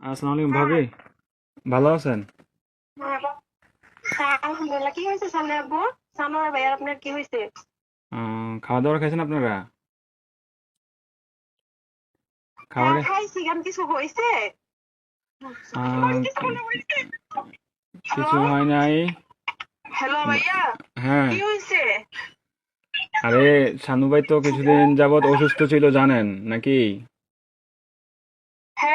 আসসালামু আলাইকুম ভাবি। ভালো আছেন? হ্যাঁ আলহামদুলিল্লাহ। কি হয়েছে সামনে আব্বু? সানোয়ার ভাইয়ার আপনার কি হয়েছে? খাওয়া দাওয়া খাইছেন আপনারা? খাওয়া হ্যাঁ খাইছি। কেন কিছু হয়েছে? কিছু হয় নাই। হ্যালো ভাইয়া? হ্যাঁ। কি হয়েছে? আরে সানু ভাই তো কিছুদিন যাবত অসুস্থ ছিল জানেন নাকি?